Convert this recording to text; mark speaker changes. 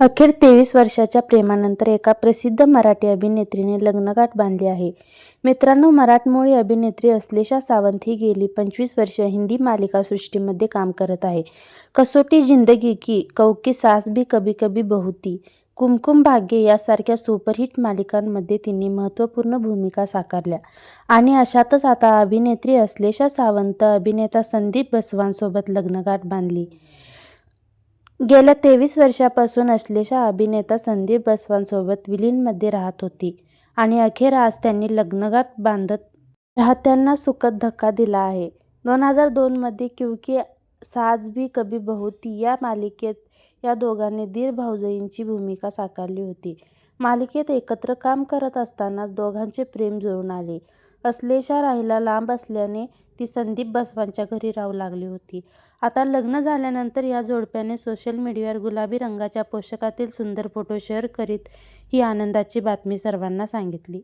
Speaker 1: अखेर तेवीस वर्षाच्या प्रेमानंतर एका प्रसिद्ध मराठी अभिनेत्रीने लग्नगाठ बांधली आहे. मित्रांनो मराठमोळी अभिनेत्री अश्लेषा सावंत ही गेली पंचवीस वर्ष हिंदी मालिकासृष्टीमध्ये काम करत आहे. कसोटी जिंदगी की कौकी सास भी कभी कभी बहुती कुमकुम भाग्य यासारख्या सुपरहिट मालिकांमध्ये तिने महत्त्वपूर्ण भूमिका साकारल्या. आणि अशातच आता अभिनेत्री अश्लेषा सावंत अभिनेता संदीप बसवांसोबत लग्नगाठ बांधली. गेल्या तेवीस वर्षापासून अश्लेषा अभिनेता संदीप बसवांसोबत विलीनमध्ये राहत होती आणि अखेर आज त्यांनी लग्नगात बांधत चाहत्यांना सुखद धक्का दिला आहे. दोन हजार दोनमध्ये क्युकी साज भी कभी बहुती या मालिकेत या दोघांनी दीर भाऊजईंची भूमिका साकारली होती. मालिकेत एकत्र काम करत असतानाच दोघांचे प्रेम जुळून आले. अश्लेषा राहायला लांब असल्याने ती संदीप बसवांच्या घरी राहू लागली होती. आता लग्न झाल्यानंतर या जोडप्याने सोशल मीडियावर गुलाबी रंगाच्या पोशाखातील सुंदर फोटो शेअर करीत ही आनंदाची बातमी सर्वांना सांगितली.